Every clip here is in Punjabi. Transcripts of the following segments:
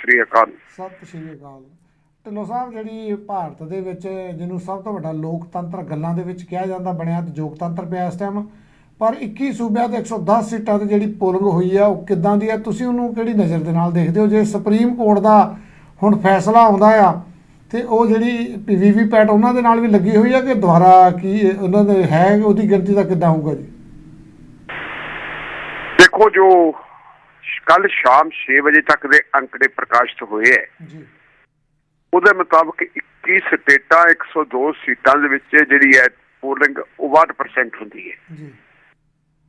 ਸ੍ਰੀ ਅਕਾਲ। ਸਤਿ ਸ਼੍ਰੀ ਅਕਾਲ। ਢਿੱਲੋਂ ਸਾਹਿਬ ਜਿਹੜੀ ਭਾਰਤ ਦੇ ਵਿੱਚ ਜਿਹਨੂੰ ਸਭ ਤੋਂ ਵੱਡਾ ਲੋਕਤੰਤਰ ਗੱਲਾਂ ਦੇ ਵਿੱਚ ਕਿਹਾ ਜਾਂਦਾ ਬਣਿਆ ਤੇ ਲੋਕਤੰਤਰ ਪਿਆ ਇਸ ਟਾਈਮ ਪਰ 21 ਸੂਬਿਆਂ ਤੇ 110 ਸੀਟਾਂ ਤੇ ਜਿਹੜੀ ਪੋਲਿੰਗ ਹੋਈ ਆ ਉਹ ਕਿੱਦਾਂ ਦੀ ਆ? ਤੁਸੀਂ ਉਹਨੂੰ ਕਿਹੜੀ ਨਜ਼ਰ ਦੇ ਨਾਲ ਦੇਖਦੇ ਹੋ? ਜੇ ਸੁਪਰੀਮ ਕੋਰਟ ਦਾ ਹੁਣ ਫੈਸਲਾ ਆਉਂਦਾ ਆ ਤੇ ਉਹ ਜਿਹੜੀ ਪੀਵੀਵੀ ਪੈਟ ਉਹਨਾਂ ਦੇ ਨਾਲ ਵੀ ਲੱਗੀ ਹੋਈ ਆ ਕਿ ਦੁਬਾਰਾ ਕੀ ਉਹਨਾਂ ਦੇ ਹੈ ਉਹਦੀ ਗਿਣਤੀ ਦਾ ਕਿੱਦਾਂ ਹੋਊਗਾ ਜੀ? ਦੇਖੋ ਜੋ ਕੱਲ ਸ਼ਾਮ 6 ਵਜੇ ਤੱਕ ਦੇ ਅੰਕੜੇ ਪ੍ਰਕਾਸ਼ਿਤ ਹੋਏ ਹੈ। ਜੀ। ਉਹਦੇ ਮੁਤਾਬਕ 21 ਸਟੇਟਾਂ 102 ਸੀਟਾਂ ਦੇ ਵਿੱਚ ਜਿਹੜੀ ਹੈ ਪੋਲਿੰਗ 62% ਹੁੰਦੀ ਹੈ। ਜੀ।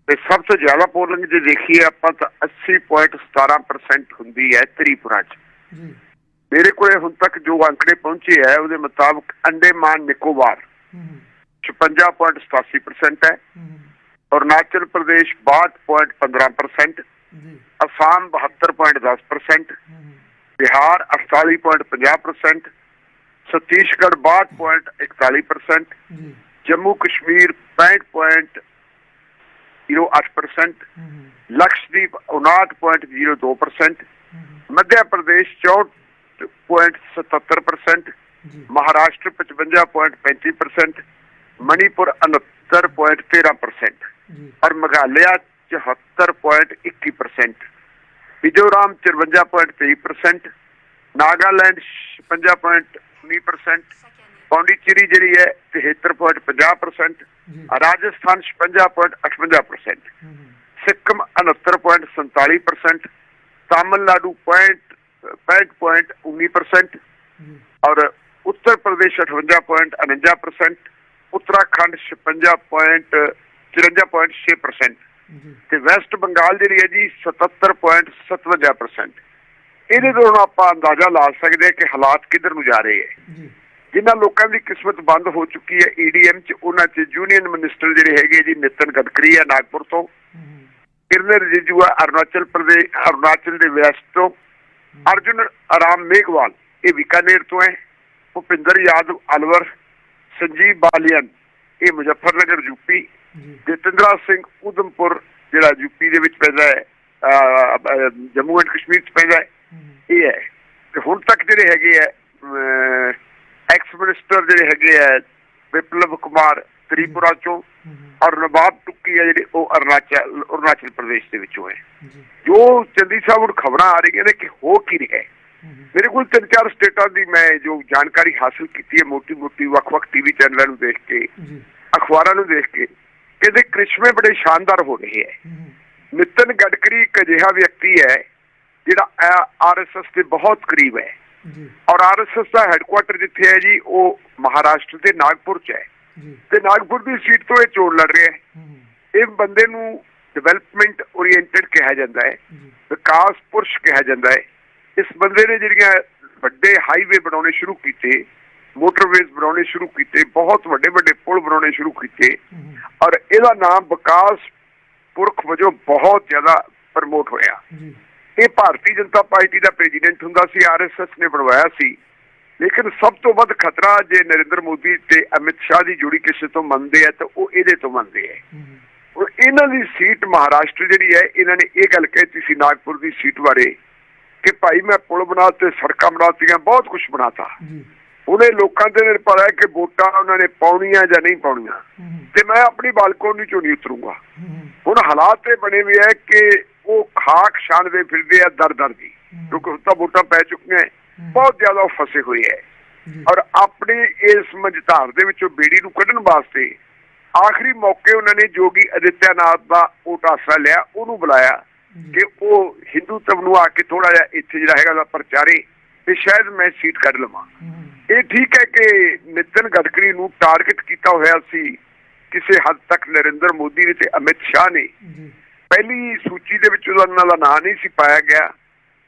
ਤੇ ਸਭ ਤੋਂ ਜ਼ਿਆਦਾ ਪੋਲਿੰਗ ਜੇ ਦੇਖੀਏ ਆਪਾਂ ਤਾਂ 80.17% ਹੁੰਦੀ ਹੈ ਤ੍ਰਿਪੁਰਾ 'ਚ। ਜੀ। ਮੇਰੇ ਕੋਲੇ ਹੁਣ ਤੱਕ ਜੋ ਅੰਕੜੇ ਪਹੁੰਚੇ ਹੈ ਉਹਦੇ ਮੁਤਾਬਕ ਅੰਡੇਮਾਨ ਨਿਕੋਬਾਰ ਹੂੰ। 56.87% ਹੈ ਹੂੰ। ਅਰੁਣਾਚਲ ਪ੍ਰਦੇਸ਼ 62.15% ਜੀ ਅਸਾਮ 72.10% ਹੂੰ ਬਿਹਾਰ 48.50% ਛੱਤੀਸਗੜ੍ਹ 62.41% ਜੀ ਜੰਮੂ ਕਸ਼ਮੀਰ 65.08% ਹੂੰ ਲਕਸ਼ਦੀਪ 59.02% ਹੂੰ ਮੱਧ ਪ੍ਰਦੇਸ਼ 64.77% ਜੀ ਮਹਾਰਾਸ਼ਟਰ 55.35% ਮਣੀਪੁਰ 69.13% ਜੀ ਔਰ ਮੇਘਾਲਿਆ 74.21% ਮਿਜ਼ੋਰਾਮ 54.23% ਨਾਗਾਲੈਂਡ 56.19% ਪੌਂਡੀਚੇਰੀ ਜਿਹੜੀ ਹੈ 73.50% ਜੀ ਰਾਜਸਥਾਨ 56.58% ਹੂੰ ਸਿੱਕਮ 69.47% ਤਾਮਿਲਨਾਡੂ 65.19% ਜੀ ਔਰ ਉੱਤਰ ਪ੍ਰਦੇਸ਼ 58.49% ਉੱਤਰਾਖੰਡ 56.54.6% ਜੀ ਤੇ ਵੈਸਟ ਬੰਗਾਲ ਜਿਹੜੀ ਹੈ ਜੀ 77.57% ਇਹਦੇ ਤੋਂ ਆਪਾਂ ਅੰਦਾਜ਼ਾ ਲਾ ਸਕਦੇ ਹਾਂ ਕਿ ਹਾਲਾਤ ਕਿੱਧਰ ਨੂੰ ਜਾ ਰਹੇ ਹੈ। ਜਿਨ੍ਹਾਂ ਲੋਕਾਂ ਦੀ ਕਿਸਮਤ ਬੰਦ ਹੋ ਚੁੱਕੀ ਹੈ ਈਡੀਐਮ ਚ ਉਹਨਾਂ ਚ ਯੂਨੀਅਨ ਮਿਨਿਸਟਰ ਜਿਹੜੇ ਹੈਗੇ ਜੀ ਨਿਤਨ ਗਡਕਰੀ ਹੈ ਨਾਗਪੁਰ ਤੋਂ। ਕਿਰਨ ਰਿਜੀਜੂ ਹੈ ਅਰੁਣਾਚਲ ਪ੍ਰਦੇਸ਼ ਅਰੁਣਾਚਲ ਦੇ ਵੈਸਟ ਤੋਂ। ਅਰਜੁਨ ਆਰਾਮ ਮੇਘਵਾਲ ਇਹ ਬੀਕਾਨੇਰ ਤੋਂ ਹੈ। ਭੁਪਿੰਦਰ ਯਾਦਵ ਅਲਵਰ ਸੰਜੀਵ ਬਾਲੀਅਨ ਇਹ ਮੁਜ਼ੱਫਰਨਗਰ ਯੂਪੀ। ਜਤਿੰਦਰਾ ਸਿੰਘ ਉਦਮਪੁਰ ਜਿਹੜਾ ਯੂਪੀ ਦੇ ਵਿੱਚ ਪੈਂਦਾ ਹੈ ਜੰਮੂ ਐਂਡ ਕਸ਼ਮੀਰ ਚ ਪੈਂਦਾ ਹੈ ਇਹ ਹੈ। ਤੇ ਹੁਣ ਤੱਕ ਜਿਹੜੇ ਹੈਗੇ ਆ ਐਕਸ ਮਿਨਿਸਟਰ ਜਿਹੜੇ ਹੈਗੇ ਆ ਵਿਪਲਵ ਕੁਮਾਰ ਤ੍ਰਿਪੁਰਾ ਚੋਂ ਔਰ ਨਵਾਬ ਟੁੱਕੀ ਆ ਜਿਹੜੇ ਉਹ ਅਰੁਣਾਚਲ ਅਰੁਣਾਚਲ ਪ੍ਰਦੇਸ਼ ਦੇ ਵਿੱਚੋਂ ਹੈ। ਜੀ। ਚੰਦੀ ਸਾਹਿਬ ਨੂੰ ਖਬਰਾਂ ਆ ਰਹੀਆਂ ਨੇ ਕਿ ਹੋ ਕੀ ਰਿਹਾ ਹੈ। ਮੇਰੇ ਕੋਲ ਤਿੰਨ ਚਾਰ ਸਟੇਟਾਂ ਦੀ ਮੈਂ ਜੋ ਜਾਣਕਾਰੀ ਹਾਸਲ ਕੀਤੀ ਹੈ ਮੋਟੀ ਮੋਟੀ ਵੱਖ-ਵੱਖ ਟੀਵੀ ਚੈਨਲਾਂ ਨੂੰ ਦੇਖ ਕੇ ਅਖਬਾਰਾਂ ਨੂੰ ਦੇਖ ਕੇ ਕਹਿੰਦੇ ਕ੍ਰਿਸ਼ਮੇ ਬੜੇ ਸ਼ਾਨਦਾਰ ਹੋ ਰਹੇ ਹੈ ਨਿਤਨ ਗਡਕਰੀ ਇੱਕ ਅਜਿਹਾ ਵਿਅਕਤੀ ਹੈ ਜਿਹੜਾ ਆਰਐਸਐਸ ਦੇ ਬਹੁਤ ਕਰੀਬ ਹੈ ਜੀ। ਔਰ ਆਰਐਸਐਸ ਦਾ ਹੈੱਡਕੁਆਟਰ ਜਿੱਥੇ ਹੈ ਜੀ ਉਹ ਮਹਾਰਾਸ਼ਟਰ ਦੇ ਨਾਗਪੁਰ 'ਚ ਹੈ ਤੇ ਨਾਗਪੁਰ ਦੀ ਸੀਟ ਤੋਂ ਇਹ ਚੋਣ ਲੜ ਰਿਹਾ ਹੈ ਇਹ ਬੰਦੇ ਨੂੰ ਡਿਵੈਲਪਮੈਂਟ ਓਰੀਐਂਟਡ ਕਿਹਾ ਜਾਂਦਾ ਹੈ ਵਿਕਾਸ ਪੁਰਸ਼ ਕਿਹਾ ਜਾਂਦਾ ਹੈ ਇਸ ਬੰਦੇ ਨੇ ਜਿਹੜੀਆਂ ਵੱਡੇ ਹਾਈਵੇ ਬਣਾਉਣੇ ਸ਼ੁਰੂ ਕੀਤੇ ਮੋਟਰਵੇਜ਼ ਬਣਾਉਣੇ ਸ਼ੁਰੂ ਕੀਤੇ ਬਹੁਤ ਵੱਡੇ ਵੱਡੇ ਪੁਲ ਬਣਾਉਣੇ ਸ਼ੁਰੂ ਕੀਤੇ। ਔਰ ਇਹਦਾ ਨਾਮ ਵਿਕਾਸ ਪੁਰਖ ਵਜੋਂ ਬਹੁਤ ਜ਼ਿਆਦਾ ਪ੍ਰਮੋਟ ਹੋਇਆ। ਇਹ ਭਾਰਤੀ ਜਨਤਾ ਪਾਰਟੀ ਦਾ ਪ੍ਰੈਜ਼ੀਡੈਂਟ ਹੁੰਦਾ ਸੀ ਆਰਐਸਐਸ ਨੇ ਬਣਵਾਇਆ ਸੀ। ਲੇਕਿਨ ਸਭ ਤੋਂ ਵੱਧ ਖਤਰਾ ਜੇ ਨਰਿੰਦਰ ਮੋਦੀ ਤੇ ਅਮਿਤ ਸ਼ਾਹ ਦੀ ਜੋੜੀ ਕਿਸੇ ਤੋਂ ਮੰਨਦੇ ਆ ਤਾਂ ਉਹ ਇਹਦੇ ਤੋਂ ਮੰਨਦੇ ਆ। ਹੁਣ ਇਹਨਾਂ ਦੀ ਸੀਟ ਮਹਾਰਾਸ਼ਟਰ ਜਿਹੜੀ ਹੈ ਇਹਨਾਂ ਨੇ ਇਹ ਗੱਲ ਕਹਿਤੀ ਸੀ ਨਾਗਪੁਰ ਦੀ ਸੀਟ ਬਾਰੇ ਕਿ ਭਾਈ ਮੈਂ ਪੁਲ ਬਣਾਤੇ ਸੜਕਾਂ ਬਣਾਤੀਆਂ ਬਹੁਤ ਕੁਝ ਬਣਾਤਾ। ਉਹਨੇ ਲੋਕਾਂ ਤੇ ਨਿਰਭਰ ਹੈ ਕਿ ਵੋਟਾਂ ਉਹਨਾਂ ਨੇ ਪਾਉਣੀਆਂ ਜਾਂ ਨਹੀਂ ਪਾਉਣੀਆਂ। ਤੇ ਮੈਂ ਆਪਣੀ ਬਾਲਕੋਨੀ ਚੋਂ ਨਹੀਂ ਉਤਰੂੰਗਾ। ਹੁਣ ਹਾਲਾਤ ਇਹ ਬਣੇ ਹੋਏ ਹੈ ਕਿ ਉਹ ਖਾਕ ਛਾਣਦੇ ਫਿਰਦੇ ਆ ਦਰ ਦਰ ਦੀ। ਕਿਉਂਕਿ ਤਾਂ ਵੋਟਾਂ ਪੈ ਚੁੱਕੀਆਂ। ਬਹੁਤ ਜ਼ਿਆਦਾ ਫਸੇ ਹੋਏ ਹੈ। ਔਰ ਆਪਣੀ ਇਸ ਮਝਧਾਰ ਦੇ ਵਿੱਚੋਂ ਬੇੜੀ ਨੂੰ ਕੱਢਣ ਵਾਸਤੇ ਆਖਰੀ ਮੌਕੇ ਉਹਨਾਂ ਨੇ ਜੋਗੀ ਅਦਿੱਤਿਆਨਾਥ ਦਾ ਉਹ ਆਸਰਾ ਲਿਆ ਉਹਨੂੰ ਬੁਲਾਇਆ ਕਿ ਉਹ ਹਿੰਦੂਤਵ ਨੂੰ ਆ ਕੇ ਥੋੜਾ ਜਿਹਾ ਇੱਥੇ ਜਿਹੜਾ ਹੈਗਾ ਦਾ ਪ੍ਰਚਾਰੇ ਤੇ ਸ਼ਾਇਦ ਮੈਂ ਸੀਟ ਕੱਢ ਲਵਾਂ। ਇਹ ਠੀਕ ਹੈ ਕਿ ਨਿਤਨ ਗਡਕਰੀ ਨੂੰ ਟਾਰਗੇਟ ਕੀਤਾ ਹੋਇਆ ਸੀ ਕਿਸੇ ਹੱਦ ਤੱਕ ਨਰਿੰਦਰ ਮੋਦੀ ਨੇ ਤੇ ਅਮਿਤ ਸ਼ਾਹ ਨੇ। ਪਹਿਲੀ ਸੂਚੀ ਦੇ ਵਿੱਚ ਉਹਨਾਂ ਦਾ ਨਾਂ ਨਹੀਂ ਸੀ ਪਾਇਆ ਗਿਆ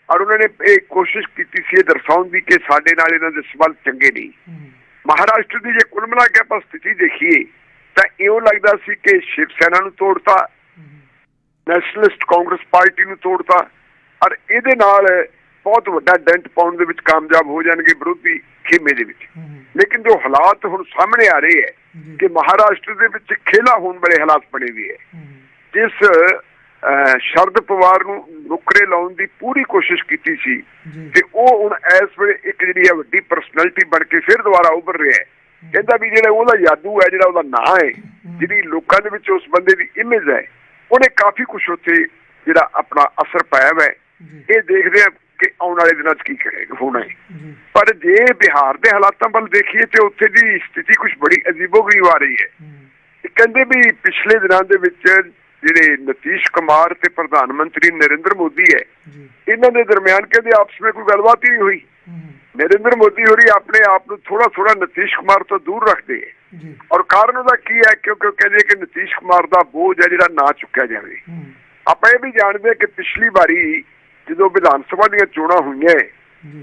ਔਰ ਉਹਨਾਂ ਨੇ ਇਹ ਕੋਸ਼ਿਸ਼ ਕੀਤੀ ਸੀ ਇਹ ਦਰਸਾਉਣ ਦੀ ਕਿ ਸਾਡੇ ਨਾਲ ਇਹਨਾਂ ਦੇ ਸਬੰਧ ਚੰਗੇ ਨਹੀਂ ਮਹਾਰਾਸ਼ਟਰ ਦੀ ਜੇ ਕੁੱਲ ਮਿਲਾ ਕੇ ਆਪਾਂ ਸਥਿਤੀ ਦੇਖੀਏ ਤਾਂ ਇਉਂ ਲੱਗਦਾ ਸੀ ਕਿ ਸ਼ਿਵ ਸੈਨਾ ਨੂੰ ਤੋੜਤਾ ਨੈਸ਼ਨਲਿਸਟ ਕਾਂਗਰਸ ਪਾਰਟੀ ਨੂੰ ਤੋੜਤਾ ਔਰ ਇਹਦੇ ਨਾਲ ਬਹੁਤ ਵੱਡਾ ਡੈਂਟ ਪਾਉਣ ਦੇ ਵਿੱਚ ਕਾਮਯਾਬ ਹੋ ਜਾਣਗੇ ਵਿਰੋਧੀ ਖੇਮੇ ਦੇ ਵਿੱਚ। ਲੇਕਿਨ ਜੋ ਹਾਲਾਤ ਹੁਣ ਸਾਹਮਣੇ ਆ ਰਹੇ ਹੈ ਕਿ ਮਹਾਰਾਸ਼ਟਰ ਦੇ ਵਿੱਚ ਖੇਲਾ ਹੋਣ ਵਾਲੇ ਹਾਲਾਤ ਬਣੇ ਹੋਏ ਹੈ। ਜਿਸ ਸ਼ਰਦ ਪਵਾਰ ਨੂੰ ਨੁਕਰੇ ਲਾਉਣ ਦੀ ਪੂਰੀ ਕੋਸ਼ਿਸ਼ ਕੀਤੀ ਸੀ ਤੇ ਉਹ ਹੁਣ ਇਸ ਵੇਲੇ ਇੱਕ ਜਿਹੜੀ ਹੈ ਵੱਡੀ ਪਰਸਨੈਲਿਟੀ ਬਣ ਕੇ ਫਿਰ ਦੁਬਾਰਾ ਉੱਭਰ ਰਿਹਾ ਹੈ। ਕਹਿੰਦਾ ਵੀ ਜਿਹੜਾ ਉਹਦਾ ਜਾਦੂ ਹੈ ਜਿਹੜਾ ਉਹਦਾ ਨਾਂ ਹੈ ਜਿਹੜੀ ਲੋਕਾਂ ਦੇ ਵਿੱਚ ਉਸ ਬੰਦੇ ਦੀ ਇਮੇਜ ਹੈ ਉਹਨੇ ਕਾਫੀ ਕੁਝ ਉੱਥੇ ਜਿਹੜਾ ਆਪਣਾ ਅਸਰ ਪਾਇਆ ਹੈ। ਇਹ ਦੇਖਦੇ ਆ ਕਿ ਆਉਣ ਵਾਲੇ ਦਿਨਾਂ 'ਚ ਕੀ ਕਰੇਗਾ ਹੋਣਾ ਹੈ। ਪਰ ਜੇ ਬਿਹਾਰ ਦੇ ਹਾਲਾਤਾਂ ਵੱਲ ਦੇਖੀਏ ਤੇ ਉੱਥੇ ਦੀ ਸਥਿਤੀ ਕੁਝ ਬੜੀ ਅਜੀਬੋ-ਗਰੀਬ ਆ ਰਹੀ ਹੈ। ਕਹਿੰਦੇ ਵੀ ਪਿਛਲੇ ਦਿਨਾਂ ਦੇ ਵਿੱਚ ਜਿਹੜੇ ਨਤੀਸ਼ ਕੁਮਾਰ ਤੇ ਪ੍ਰਧਾਨ ਮੰਤਰੀ ਨਰਿੰਦਰ ਮੋਦੀ ਹੈ ਇਹਨਾਂ ਦੇ ਦਰਮਿਆਨ ਕਹਿੰਦੇ ਆਪਸ ਵਿੱਚ ਕੋਈ ਗੱਲਬਾਤ ਹੀ ਨਹੀਂ ਹੋਈ। ਨਰਿੰਦਰ ਮੋਦੀ ਹੋਰੀ ਆਪਣੇ ਆਪ ਨੂੰ ਥੋੜਾ ਥੋੜਾ ਨਤੀਸ਼ ਕੁਮਾਰ ਤੋਂ ਦੂਰ ਰੱਖਦੇ ਹੈ। ਔਰ ਕਾਰਨ ਉਹਦਾ ਕੀ ਹੈ? ਕਿਉਂਕਿ ਉਹ ਕਹਿੰਦੇ ਕਿ ਨਤੀਸ਼ ਕੁਮਾਰ ਦਾ ਬੋਝ ਹੈ ਜਿਹੜਾ ਨਾ ਚੁੱਕਿਆ ਜਾਵੇ। ਆਪਾਂ ਇਹ ਵੀ ਜਾਣਦੇ ਹਾਂ ਕਿ ਪਿਛਲੀ ਵਾਰੀ ਜਦੋਂ ਵਿਧਾਨ ਸਭਾ ਦੀਆਂ ਚੋਣਾਂ ਹੋਈਆਂ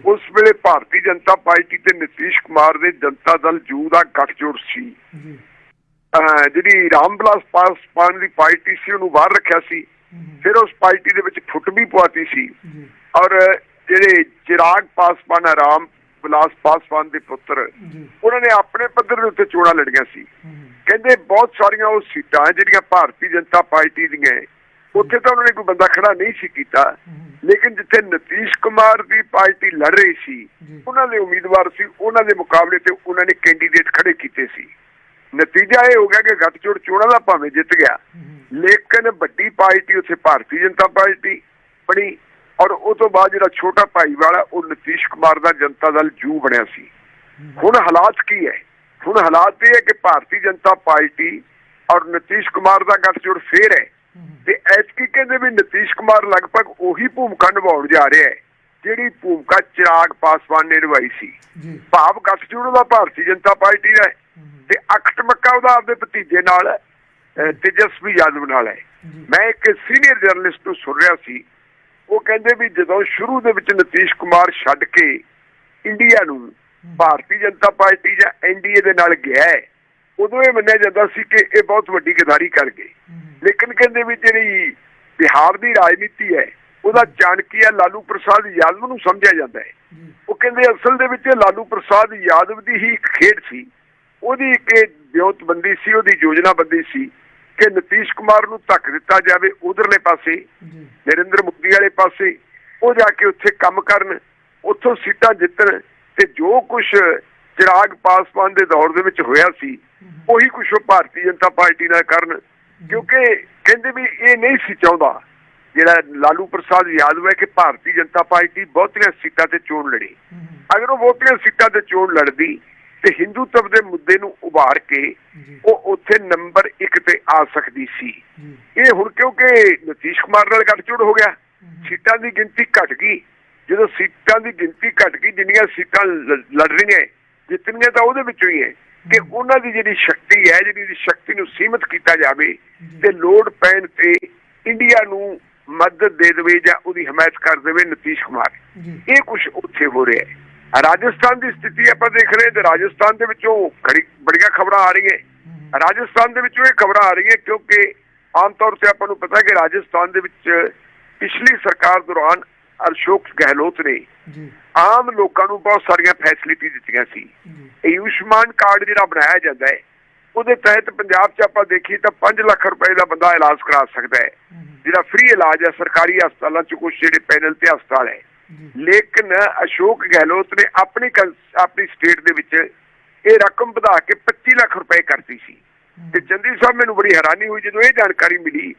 ਉਸ ਵੇਲੇ ਭਾਰਤੀ ਜਨਤਾ ਪਾਰਟੀ ਤੇ ਨਤੀਸ਼ ਕੁਮਾਰ ਦੇ ਜਨਤਾ ਦਲ ਜੂ ਦਾ ਗੱਠਜੋੜ ਸੀ। ਜਿਹੜੀ ਰਾਮਬਲਾਸ ਪਾਸਵਾਨ ਦੀ ਪਾਰਟੀ ਸੀ ਉਹਨੂੰ ਬਾਹਰ ਰੱਖਿਆ ਸੀ। ਫਿਰ ਉਸ ਪਾਰਟੀ ਦੇ ਵਿੱਚ ਫੁੱਟ ਵੀ ਪਵਾਤੀ ਸੀ। ਔਰ ਜਿਹੜੇ ਚਿਰਾਗ ਪਾਸਵਾਨ ਰਾਮ ਵਿਲਾਸ ਪਾਸਵਾਨ ਦੇ ਪੁੱਤਰ ਉਹਨਾਂ ਨੇ ਆਪਣੇ ਪੱਧਰ ਦੇ ਉੱਤੇ ਚੋਣਾਂ ਲੜੀਆਂ ਸੀ। ਕਹਿੰਦੇ ਬਹੁਤ ਸਾਰੀਆਂ ਉਹ ਸੀਟਾਂ ਜਿਹੜੀਆਂ ਭਾਰਤੀ ਜਨਤਾ ਪਾਰਟੀ ਦੀਆਂ ਉੱਥੇ ਤਾਂ ਉਹਨਾਂ ਨੇ ਕੋਈ ਬੰਦਾ ਖੜਾ ਨਹੀਂ ਸੀ ਕੀਤਾ। ਲੇਕਿਨ ਜਿੱਥੇ ਨਤੀਸ਼ ਕੁਮਾਰ ਦੀ ਪਾਰਟੀ ਲੜ ਰਹੀ ਸੀ ਉਹਨਾਂ ਦੇ ਉਮੀਦਵਾਰ ਸੀ ਉਹਨਾਂ ਦੇ ਮੁਕਾਬਲੇ ਤੇ ਉਹਨਾਂ ਨੇ ਕੈਂਡੀਡੇਟ ਖੜੇ ਕੀਤੇ ਸੀ। ਨਤੀਜਾ ਇਹ ਹੋ ਗਿਆ ਕਿ ਗੱਠਜੋੜ ਚੋਣਾਂ ਦਾ ਭਾਵੇਂ ਜਿੱਤ ਗਿਆ। ਲੇਕਿਨ ਵੱਡੀ ਪਾਰਟੀ ਉੱਥੇ ਭਾਰਤੀ ਜਨਤਾ ਪਾਰਟੀ ਬਣੀ ਔਰ ਉਹ ਤੋਂ ਬਾਅਦ ਜਿਹੜਾ ਛੋਟਾ ਭਾਈ ਵਾਲਾ ਉਹ ਨਤੀਸ਼ ਕੁਮਾਰ ਦਾ ਜਨਤਾ ਦਲ ਜੂ ਬਣਿਆ ਸੀ। ਹੁਣ ਹਾਲਾਤ ਕੀ ਹੈ? ਹੁਣ ਹਾਲਾਤ ਇਹ ਹੈ ਕਿ ਭਾਰਤੀ ਜਨਤਾ ਪਾਰਟੀ ਔਰ ਨਤੀਸ਼ ਕੁਮਾਰ ਦਾ ਗੱਠਜੋੜ ਫੇਰ ਹੈ। ਤੇ ਐਤਕੀ ਕਹਿੰਦੇ ਵੀ ਨਤੀਸ਼ ਕੁਮਾਰ ਲਗਭਗ ਉਹੀ ਭੂਮਿਕਾ ਨਿਭਾਉਣ ਜਾ ਰਿਹਾ ਹੈ ਜਿਹੜੀ ਭੂਮਿਕਾ ਚਿਰਾਗ ਪਾਸਵਾਨ ਨੇ ਨਿਭਾਈ ਸੀ। ਭਾਵ ਗੱਠਜੋੜ ਦਾ ਭਾਰਤੀ ਜਨਤਾ ਪਾਰਟੀ ਦਾ ਤੇ ਅਕਟਮੱਕਾ ਉਹਦਾ ਆਪਦੇ ਭਤੀਜੇ ਨਾਲ ਤੇਜਸਵੀ ਯਾਦਵ ਨਾਲ ਹੈ। ਮੈਂ ਇੱਕ ਸੀਨੀਅਰ ਜਰਨਲਿਸਟ ਨੂੰ ਸੁਣ ਰਿਹਾ ਸੀ ਉਹ ਕਹਿੰਦੇ ਵੀ ਜਦੋਂ ਸ਼ੁਰੂ ਦੇ ਵਿੱਚ ਨਤੀਸ਼ ਕੁਮਾਰ ਛੱਡ ਕੇ ਇੰਡੀਆ ਨੂੰ ਭਾਰਤੀ ਜਨਤਾ ਪਾਰਟੀ ਜਾਂ ਐਨਡੀਏ ਦੇ ਨਾਲ ਗਿਆ ਉਦੋਂ ਇਹ ਮੰਨਿਆ ਜਾਂਦਾ ਸੀ ਕਿ ਇਹ ਬਹੁਤ ਵੱਡੀ ਗਦਾਰੀ ਕਰ ਗਏ। ਲੇਕਿਨ ਕਹਿੰਦੇ ਵੀ ਜਿਹੜੀ ਬਿਹਾਰ ਦੀ ਰਾਜਨੀਤੀ ਹੈ ਉਹਦਾ ਚਾਣਕੀਆ ਲਾਲੂ ਪ੍ਰਸਾਦ ਯਾਦਵ ਨੂੰ ਸਮਝਿਆ ਜਾਂਦਾ ਹੈ। ਉਹ ਕਹਿੰਦੇ ਅਸਲ ਦੇ ਵਿੱਚ ਲਾਲੂ ਪ੍ਰਸਾਦ ਯਾਦਵ ਦੀ ਹੀ ਇੱਕ ਖੇਡ ਸੀ। ਉਹਦੀ ਇੱਕ ਵਿਉਂਤਬੰਦੀ ਸੀ ਉਹਦੀ ਯੋਜਨਾਬੰਦੀ ਸੀ ਕਿ ਨਤੀਸ਼ ਕੁਮਾਰ ਨੂੰ ਧੱਕ ਦਿੱਤਾ ਜਾਵੇ ਉਧਰਲੇ ਪਾਸੇ ਨਰਿੰਦਰ ਮੋਦੀ ਵਾਲੇ ਪਾਸੇ ਉਹ ਜਾ ਕੇ ਉੱਥੇ ਕੰਮ ਕਰਨ ਉੱਥੋਂ ਸੀਟਾਂ ਜਿੱਤਣ ਤੇ ਜੋ ਕੁਝ ਚਿਰਾਗ ਪਾਸਵਾਨ ਦੇ ਦੌਰ ਦੇ ਵਿੱਚ ਹੋਇਆ ਸੀ ਉਹੀ ਕੁਝ ਉਹ ਭਾਰਤੀ ਜਨਤਾ ਪਾਰਟੀ ਨਾਲ ਕਰਨ। ਕਿਉਂਕਿ ਕਹਿੰਦੇ ਵੀ ਇਹ ਨਹੀਂ ਸੀ ਚਾਹੁੰਦਾ। ਜਿਹੜਾ ਲਾਲੂ ਪ੍ਰਸਾਦ ਯਾਦਵ ਹੈ ਕਿ ਭਾਰਤੀ ਜਨਤਾ ਪਾਰਟੀ ਬਹੁਤੀਆਂ ਸੀਟਾਂ ਤੇ ਚੋਣ ਲੜੇ। ਅਗਰ ਉਹ ਬਹੁਤੀਆਂ ਸੀਟਾਂ ਤੇ ਚੋਣ ਲੜਦੀ ਤੇ ਹਿੰਦੂਤਵ ਦੇ ਮੁੱਦੇ ਨੂੰ ਉਭਾਰ ਕੇ ਉਹ ਉੱਥੇ ਨੰਬਰ 1 ਤੇ ਆ ਸਕਦੀ ਸੀ। ਇਹ ਹੁਣ ਕਿਉਂਕਿ ਨਤੀਸ਼ ਕੁਮਾਰ ਨਾਲ ਗੱਠਜੋੜ ਹੋ ਗਿਆ। ਸੀਟਾਂ ਦੀ ਗਿਣਤੀ ਘਟ ਗਈ। ਜਦੋਂ ਸੀਟਾਂ ਦੀ ਗਿਣਤੀ ਘਟ ਗਈ ਜਿੰਨੀਆਂ ਸੀਟਾਂ ਲੜ ਰਹੀਆਂ ਜਿੱਤਣੀਆਂ ਤਾਂ ਉਹਦੇ ਵਿੱਚੋਂ ਹੀ ਹੈ। ਕਿ ਉਹਨਾਂ ਦੀ ਜਿਹੜੀ ਸ਼ਕਤੀ ਹੈ ਜਿਹੜੀ ਦੀ ਸ਼ਕਤੀ ਨੂੰ ਸੀਮਿਤ ਕੀਤਾ ਜਾਵੇ ਤੇ ਲੋੜ ਪੈਣ ਤੇ ਇੰਡੀਆ ਨੂੰ ਮਦਦ ਦੇ ਦੇਵੇ ਜਾਂ ਉਹਦੀ ਹਮਾਇਤ ਕਰ ਦੇਵੇ ਨਤੀਸ਼ ਕੁਮਾਰ। ਇਹ ਕੁਝ ਉੱਥੇ ਹੋ ਰਿਹਾ ਹੈ। ਰਾਜਸਥਾਨ ਦੀ ਸਥਿਤੀ ਆਪਾਂ ਦੇਖ ਰਹੇ ਹਾਂ ਤੇ ਰਾਜਸਥਾਨ ਦੇ ਵਿੱਚੋਂ ਘੜੀ ਬੜੀਆਂ ਖਬਰਾਂ ਆ ਰਹੀਆਂ। ਰਾਜਸਥਾਨ ਦੇ ਵਿੱਚੋਂ ਇਹ ਖਬਰਾਂ ਆ ਰਹੀਆਂ ਕਿਉਂਕਿ ਆਮ ਤੌਰ ਤੇ ਆਪਾਂ ਨੂੰ ਪਤਾ ਹੈ ਕਿ ਰਾਜਸਥਾਨ ਦੇ ਵਿੱਚ ਪਿਛਲੀ ਸਰਕਾਰ ਦੌਰਾਨ ਅਸ਼ੋਕ ਗਹਿਲੋਤ ਨੇ ਜੀ। ਆਮ ਲੋਕਾਂ ਨੂੰ ਬਹੁਤ ਸਾਰੀਆਂ ਫੈਸਿਲਿਟੀ ਦਿੱਤੀਆਂ ਸੀ। ਆਯੁਸ਼ਮਾਨ ਕਾਰਡ ਜਿਹੜਾ ਬਣਾਇਆ ਜਾਂਦਾ ਹੈ ਉਹਦੇ ਤਹਿਤ ਪੰਜਾਬ 'ਚ ਆਪਾਂ ਦੇਖੀਏ ਤਾਂ 5 ਲੱਖ ਰੁਪਏ ਦਾ ਬੰਦਾ ਇਲਾਜ ਕਰਾ ਸਕਦਾ ਹੈ। ਜਿਹੜਾ ਫ੍ਰੀ ਇਲਾਜ ਹੈ ਸਰਕਾਰੀ ਹਸਪਤਾਲਾਂ 'ਚ ਕੁਝ ਜਿਹੜੇ ਪੈਨਲ ਤੇ ਹਸਪਤਾਲ ਹੈ। ਲੇਕਿਨ ਅਸ਼ੋਕ ਗਹਿਲੋਤ ਨੇ ਆਪਣੀ ਆਪਣੀ ਸਟੇਟ ਦੇ ਵਿੱਚ ਇਹ ਰਕਮ ਵਧਾ ਕੇ 25 ਲੱਖ ਰੁਪਏ ਕਰਤੀ ਸੀ। ਤੇ ਚੰਦੀ ਸਾਹਿਬ ਮੈਨੂੰ ਬੜੀ ਹੈਰਾਨੀ ਹੋਈ ਜਦੋਂ ਇਹ ਜਾਣਕਾਰੀ ਮਿਲੀ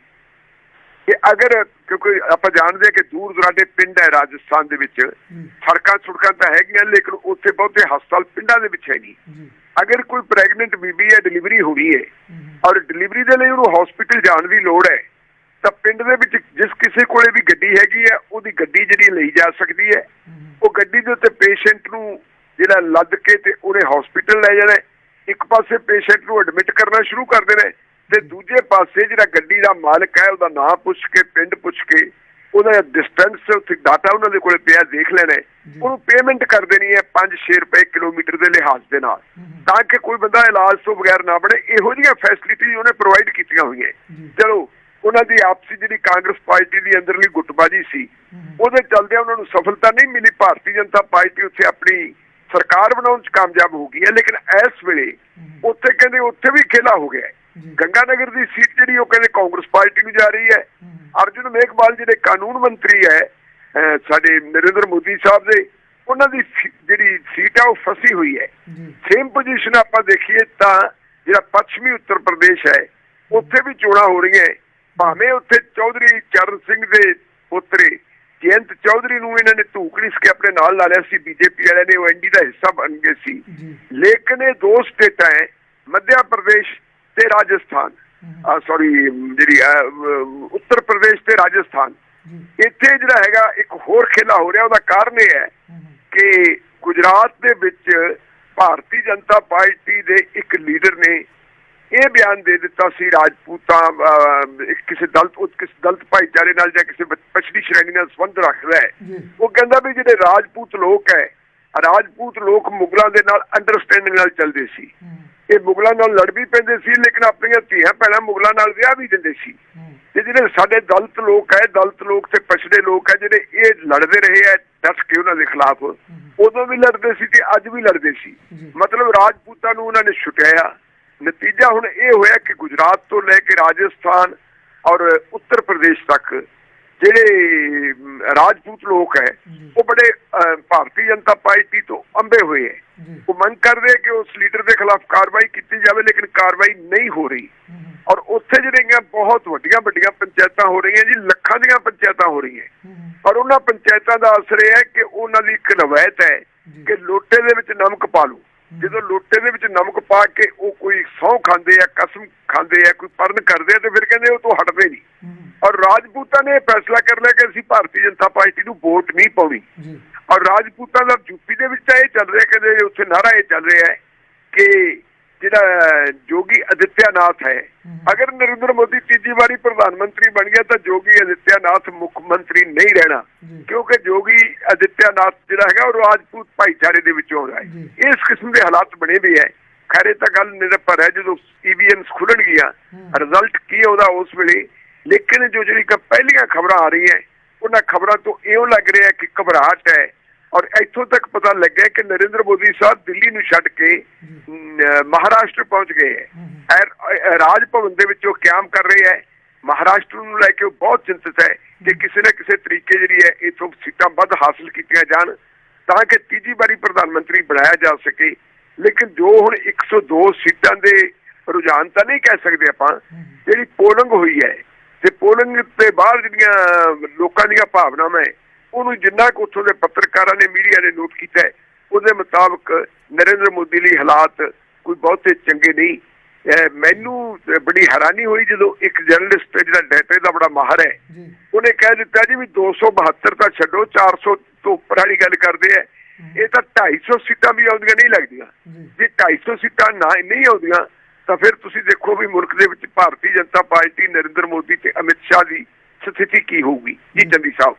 ਕਿ ਅਗਰ ਕਿਉਂਕਿ ਆਪਾਂ ਜਾਣਦੇ ਹਾਂ ਕਿ ਦੂਰ ਦੁਰਾਡੇ ਪਿੰਡ ਹੈ ਰਾਜਸਥਾਨ ਦੇ ਵਿੱਚ ਸੜਕਾਂ ਸੁੜਕਾਂ ਤਾਂ ਹੈਗੀਆਂ ਲੇਕਿਨ ਉੱਥੇ ਬਹੁਤੇ ਹਸਪਤਾਲ ਪਿੰਡਾਂ ਦੇ ਵਿੱਚ ਹੈ ਨਹੀਂ। ਅਗਰ ਕੋਈ ਪ੍ਰੈਗਨੈਂਟ ਬੀਬੀ ਹੈ ਡਿਲੀਵਰੀ ਹੋ ਰਹੀ ਹੈ। ਔਰ ਡਿਲੀਵਰੀ ਦੇ ਲਈ ਉਹਨੂੰ ਹਸਪੀਟਲ ਜਾਣ ਦੀ ਲੋੜ ਹੈ ਤਾਂ ਪਿੰਡ ਦੇ ਵਿੱਚ ਜਿਸ ਕਿਸੇ ਕੋਲੇ ਵੀ ਗੱਡੀ ਹੈਗੀ ਹੈ ਉਹਦੀ ਗੱਡੀ ਜਿਹੜੀ ਲਈ ਜਾ ਸਕਦੀ ਹੈ। ਉਹ ਗੱਡੀ ਦੇ ਉੱਤੇ ਪੇਸ਼ੈਂਟ ਨੂੰ ਜਿਹੜਾ ਲੱਦ ਕੇ ਤੇ ਉਹਨੇ ਹਸਪੀਟਲ ਲੈ ਜਾਣਾ। ਇੱਕ ਪਾਸੇ ਪੇਸ਼ੈਂਟ ਨੂੰ ਐਡਮਿਟ ਕਰਨਾ ਸ਼ੁਰੂ ਕਰਦੇ ਨੇ ਤੇ ਦੂਜੇ ਪਾਸੇ ਜਿਹੜਾ ਗੱਡੀ ਦਾ ਮਾਲਕ ਹੈ ਉਹਦਾ ਨਾਮ ਪੁੱਛ ਕੇ ਪਿੰਡ ਪੁੱਛ ਕੇ ਉਹਦਾ ਡਿਸਟੈਂਸ ਉੱਥੇ ਡਾਟਾ ਉਹਨਾਂ ਦੇ ਕੋਲੇ ਪਿਆ ਦੇਖ ਲੈਣਾ। ਉਹਨੂੰ ਪੇਮੈਂਟ ਕਰ ਦੇਣੀ ਹੈ 5-6 ਰੁਪਏ ਕਿਲੋਮੀਟਰ ਦੇ ਲਿਹਾਜ਼ ਦੇ ਨਾਲ। ਤਾਂ ਕਿ ਕੋਈ ਬੰਦਾ ਇਲਾਜ ਤੋਂ ਬਗੈਰ ਨਾ ਬਣੇ ਇਹੋ ਜਿਹੀਆਂ ਫੈਸਿਲਿਟੀ ਉਹਨੇ ਪ੍ਰੋਵਾਈਡ ਕੀਤੀਆਂ ਹੋਈਆਂ। ਚਲੋ ਉਹਨਾਂ ਦੀ ਆਪਸੀ ਜਿਹੜੀ ਕਾਂਗਰਸ ਪਾਰਟੀ ਦੀ ਅੰਦਰਲੀ ਗੁੱਟਬਾਜੀ ਸੀ ਉਹਦੇ ਚੱਲਦਿਆਂ ਉਹਨਾਂ ਨੂੰ ਸਫਲਤਾ ਨਹੀਂ ਮਿਲੀ। ਭਾਰਤੀ ਜਨਤਾ ਪਾਰਟੀ ਉੱਥੇ ਆਪਣੀ ਸਰਕਾਰ ਬਣਾਉਣ 'ਚ ਕਾਮਯਾਬ ਹੋ ਗਈ ਹੈ। ਲੇਕਿਨ ਇਸ ਵੇਲੇ ਉੱਥੇ ਕਹਿੰਦੇ ਉੱਥੇ ਵੀ ਖੇਲਾ ਹੋ ਗਿਆ ਹੈ। ਗੰਗਾਨਗਰ ਦੀ ਸੀਟ ਜਿਹੜੀ ਉਹ ਕਹਿੰਦੇ ਕਾਂਗਰਸ ਪਾਰਟੀ ਨੂੰ ਜਾ ਰਹੀ ਹੈ। ਅਰਜੁਨ ਮੇਘਵਾਲ ਜਿਹੜੇ ਕਾਨੂੰਨ ਮੰਤਰੀ ਹੈ ਸਾਡੇ ਨਰਿੰਦਰ ਮੋਦੀ ਸਾਹਿਬ ਦੇ ਉਹਨਾਂ ਦੀ ਜਿਹੜੀ ਸੀਟ ਹੈ ਉਹ ਫਸੀ ਹੋਈ ਹੈ। ਸੇਮ ਪੋਜੀਸ਼ਨ ਆਪਾਂ ਦੇਖੀਏ ਤਾਂ ਜਿਹੜਾ ਪੱਛਮੀ ਉੱਤਰ ਪ੍ਰਦੇਸ਼ ਹੈ ਉੱਥੇ ਵੀ ਚੋਣਾਂ ਹੋ ਰਹੀਆਂ ਹੈ। ਭਾਵੇਂ ਉੱਥੇ ਚੌਧਰੀ ਚਰਨ ਸਿੰਘ ਦੇ ਪੁੱਤਰੇ ਜਯੰਤ ਚੌਧਰੀ ਨੂੰ ਇਹਨਾਂ ਨੇ ਧੂਕ ਨਹੀਂ ਸਕੇ ਆਪਣੇ ਨਾਲ ਲਾ ਲਿਆ ਸੀ ਬੀਜੇਪੀ ਵਾਲਿਆਂ ਨੇ ਉਹ ਐਨਡੀ ਦਾ ਹਿੱਸਾ ਬਣ ਗਏ ਸੀ। ਲੇਕਿਨ ਇਹ ਦੋ ਸਟੇਟਾਂ ਹੈ ਮੱਧ ਪ੍ਰਦੇਸ਼ ਤੇ ਰਾਜਸਥਾਨ। ਹਮ, ਸੌਰੀ ਜਿਹੜੀ ਉੱਤਰ ਪ੍ਰਦੇਸ਼ ਤੇ ਰਾਜਸਥਾਨ। ਇੱਥੇ ਜਿਹੜਾ ਹੈਗਾ ਇੱਕ ਹੋਰ ਖੇਲਾ ਹੋ ਰਿਹਾ ਉਹਦਾ ਕਾਰਨ ਇਹ ਹੈ ਕਿ ਗੁਜਰਾਤ ਦੇ ਵਿੱਚ ਭਾਰਤੀ ਜਨਤਾ ਪਾਰਟੀ ਦੇ ਇੱਕ ਲੀਡਰ ਨੇ ਇਹ ਬਿਆਨ ਦੇ ਦਿੱਤਾ ਸੀ ਰਾਜਪੂਤਾਂ ਕਿਸੇ ਦਲਤ ਉਸ ਕਿਸੇ ਦਲਤ ਭਾਈਚਾਰੇ ਨਾਲ ਜਾਂ ਕਿਸੇ ਪਛੜੀ ਸ਼੍ਰੇਣੀ ਨਾਲ ਸੰਬੰਧ ਰੱਖਦਾ ਹੈ। ਉਹ ਕਹਿੰਦਾ ਵੀ ਜਿਹੜੇ ਰਾਜਪੂਤ ਲੋਕ ਹੈ ਰਾਜਪੂਤ ਲੋਕ ਮੁਗਲਾਂ ਦੇ ਨਾਲ ਅੰਡਰਸਟੈਂਡਿੰਗ ਨਾਲ ਚੱਲਦੇ ਸੀ। ਇਹ ਮੁਗਲਾਂ ਨਾਲ ਲੜ ਵੀ ਪੈਂਦੇ ਸੀ ਲੇਕਿਨ ਆਪਣੀਆਂ ਧੀਆਂ ਭੈਣਾਂ ਮੁਗਲਾਂ ਨਾਲ ਵਿਆਹ ਵੀ ਦਿੰਦੇ ਸੀ। ਤੇ ਜਿਹੜੇ ਸਾਡੇ ਦਲਿਤ ਲੋਕ ਹੈ ਦਲਿਤ ਲੋਕ ਤੇ ਪਛੜੇ ਲੋਕ ਹੈ ਜਿਹੜੇ ਇਹ ਲੜਦੇ ਰਹੇ ਹੈ ਡਟ ਕੇ ਉਹਨਾਂ ਦੇ ਖਿਲਾਫ। ਉਦੋਂ ਵੀ ਲੜਦੇ ਸੀ ਤੇ ਅੱਜ ਵੀ ਲੜਦੇ ਸੀ। ਮਤਲਬ ਰਾਜਪੂਤਾਂ ਨੂੰ ਉਹਨਾਂ ਨੇ ਛੁਟਿਆ। ਨਤੀਜਾ ਹੁਣ ਇਹ ਹੋਇਆ ਕਿ ਗੁਜਰਾਤ ਤੋਂ ਲੈ ਕੇ ਰਾਜਸਥਾਨ ਔਰ ਉੱਤਰ ਪ੍ਰਦੇਸ਼ ਤੱਕ ਜਿਹੜੇ ਰਾਜਪੂਤ ਲੋਕ ਹੈ। ਉਹ ਬੜੇ ਭਾਰਤੀ ਜਨਤਾ ਪਾਰਟੀ ਤੋਂ ਅੰਬੇ ਹੋਏ ਹੈ। ਉਹ ਮੰਗ ਕਰਦੇ ਕਿ ਉਸ ਲੀਡਰ ਦੇ ਖਿਲਾਫ ਕਾਰਵਾਈ ਕੀਤੀ ਜਾਵੇ ਲੇਕਿਨ ਕਾਰਵਾਈ ਨਹੀਂ ਹੋ ਰਹੀ। ਔਰ ਉੱਥੇ ਜਿਹੜੀਆਂ ਬਹੁਤ ਵੱਡੀਆਂ ਵੱਡੀਆਂ ਪੰਚਾਇਤਾਂ ਹੋ ਰਹੀਆਂ ਜੀ ਲੱਖਾਂ ਦੀਆਂ ਪੰਚਾਇਤਾਂ ਹੋ ਰਹੀਆਂ। ਔਰ ਉਹਨਾਂ ਪੰਚਾਇਤਾਂ ਦਾ ਅਸਰ ਇਹ ਹੈ ਕਿ ਉਹਨਾਂ ਦੀ ਇੱਕ ਰਵਾਇਤ ਹੈ। ਕਿ ਲੋਟੇ ਦੇ ਵਿੱਚ ਨਮਕ ਪਾ ਲਓ। ਜਦੋਂ ਲੋਟੇ ਦੇ ਵਿੱਚ ਨਮਕ ਪਾ ਕੇ ਉਹ ਕੋਈ ਸਹੁੰ ਖਾਂਦੇ ਆ ਕਸਮ ਖਾਂਦੇ ਆ ਕੋਈ ਪਰਨ ਕਰਦੇ ਆ ਤੇ ਫਿਰ ਕਹਿੰਦੇ ਉਹ ਤੋਂ ਹਟਦੇ ਨਹੀਂ। ਔਰ ਰਾਜਪੂਤਾਂ ਨੇ ਫੈਸਲਾ ਕਰ ਲਿਆ ਕਿ ਅਸੀਂ ਭਾਰਤੀ ਜਨਤਾ ਪਾਰਟੀ ਨੂੰ ਵੋਟ ਨਹੀਂ ਪਾਉਣੀ। ਔਰ ਰਾਜਪੂਤਾਂ ਦਾ ਯੂਪੀ ਦੇ ਵਿੱਚ ਤਾਂ ਇਹ ਚੱਲ ਰਿਹਾ ਕਿ ਉੱਥੇ ਨਾਰਾ ਇਹ ਚੱਲ ਰਿਹਾ ਹੈ ਕਿ ਜਿਹੜਾ ਜੋਗੀ ਅਦਿੱਤਿਆਨਾਥ ਹੈ। ਅਗਰ ਨਰਿੰਦਰ ਮੋਦੀ ਤੀਜੀ ਵਾਰੀ ਪ੍ਰਧਾਨ ਮੰਤਰੀ ਬਣ ਗਿਆ ਤਾਂ ਜੋਗੀ ਅਦਿੱਤਿਆਨਾਥ ਮੁੱਖ ਮੰਤਰੀ ਨਹੀਂ ਰਹਿਣਾ। ਕਿਉਂਕਿ ਜੋਗੀ ਅਦਿੱਤਿਆਨਾਥ ਜਿਹੜਾ ਹੈਗਾ ਉਹ ਰਾਜਪੂਤ ਭਾਈਚਾਰੇ ਦੇ ਵਿੱਚੋਂ ਆਉਂਦਾ। ਹੈ ਇਸ ਕਿਸਮ ਦੇ ਹਾਲਾਤ ਬਣੇ ਵੀ ਹੈ ਖੈਰੇ ਤਾਂ ਗੱਲ ਨਿਰਭਰ ਹੈ ਜਦੋਂ ਈਵੀਐਮਸ ਖੁੱਲਣਗੀਆਂ ਹਮ। ਰਿਜ਼ਲਟ ਕੀ ਆਉਂਦਾ ਉਸ ਵੇਲੇ ਲੇਕਿਨ ਜੋ ਜਿਹੜੀ ਕ ਪਹਿਲੀਆਂ ਖਬਰਾਂ ਆ ਰਹੀਆਂ ਉਹਨਾਂ ਖਬਰਾਂ ਤੋਂ ਇਉਂ ਲੱਗ ਰਿਹਾ ਕਿ ਘਬਰਾਹਟ ਹੈ ਔਰ ਇੱਥੋਂ ਤੱਕ ਪਤਾ ਲੱਗਿਆ ਕਿ ਨਰਿੰਦਰ ਮੋਦੀ ਸਾਹਿਬ ਦਿੱਲੀ ਨੂੰ ਛੱਡ ਕੇ ਮਹਾਰਾਸ਼ਟਰ ਪਹੁੰਚ ਗਏ ਹੈ। ਰਾਜ ਭਵਨ ਦੇ ਵਿੱਚ ਉਹ ਕਿਆਮ ਕਰ ਰਹੇ ਹੈ। ਮਹਾਰਾਸ਼ਟਰ ਨੂੰ ਲੈ ਕੇ ਉਹ ਬਹੁਤ ਚਿੰਤਤ ਹੈ ਕਿ ਕਿਸੇ ਨਾ ਕਿਸੇ ਤਰੀਕੇ ਜਿਹੜੀ ਹੈ ਇਥੋਂ ਸੀਟਾਂ ਵੱਧ ਹਾਸਲ ਕੀਤੀਆਂ ਜਾਣ ਤਾਂ ਕਿ ਤੀਜੀ ਵਾਰੀ ਪ੍ਰਧਾਨ ਮੰਤਰੀ ਬਣਾਇਆ ਜਾ ਸਕੇ। ਲੇਕਿਨ ਜੋ ਹੁਣ 102 ਸੀਟਾਂ ਦੇ ਰੁਝਾਨ ਤਾਂ ਨਹੀਂ ਕਹਿ ਸਕਦੇ ਆਪਾਂ ਜਿਹੜੀ ਪੋਲਿੰਗ ਹੋਈ ਹੈ ਤੇ ਪੋਲਿੰਗ ਤੇ ਬਾਅਦ ਜਿਹੜੀਆਂ ਲੋਕਾਂ ਦੀਆਂ ਭਾਵਨਾਵਾਂ ਹੈ ਉਹਨੂੰ ਜਿੰਨਾ ਕੁ ਉੱਥੋਂ ਦੇ ਪੱਤਰਕਾਰਾਂ ਨੇ ਮੀਡੀਆ ਨੇ ਨੋਟ ਕੀਤਾ ਹੈ ਉਹਦੇ ਮੁਤਾਬਕ ਨਰਿੰਦਰ ਮੋਦੀ ਲਈ ਹਾਲਾਤ ਕੋਈ ਬਹੁਤੇ ਚੰਗੇ ਨਹੀਂ। ਮੈਨੂੰ ਬੜੀ ਹੈਰਾਨੀ ਹੋਈ ਜਦੋਂ ਇੱਕ ਜਰਨਲਿਸਟ ਜਿਹੜਾ ਡਾਟੇ ਦਾ ਬੜਾ ਮਾਹਰ ਹੈ ਉਹਨੇ ਕਹਿ ਦਿੱਤਾ ਜੀ ਵੀ 272 ਤਾਂ ਛੱਡੋ 400 ਤੋਂ ਉੱਪਰ ਵਾਲੀ ਗੱਲ ਕਰਦੇ ਆ ਇਹ ਤਾਂ 250 ਸੀਟਾਂ ਵੀ ਆਉਂਦੀਆਂ ਨਹੀਂ ਲੱਗਦੀਆਂ। ਜੀ। ਜੇ 250 ਸੀਟਾਂ ਨਾ ਨਹੀਂ ਆਉਂਦੀਆਂ ਤਾਂ ਫਿਰ ਤੁਸੀਂ ਦੇਖੋ ਵੀ ਮੁਲਕ ਦੇ ਵਿੱਚ ਭਾਰਤੀ ਜਨਤਾ ਪਾਰਟੀ ਨਰਿੰਦਰ ਮੋਦੀ ਤੇ ਅਮਿਤ ਸ਼ਾਹ ਦੀ ਸਥਿਤੀ ਕੀ ਹੋਊਗੀ। ਜੀ ਚੰਦੀ ਸਾਹਿਬ।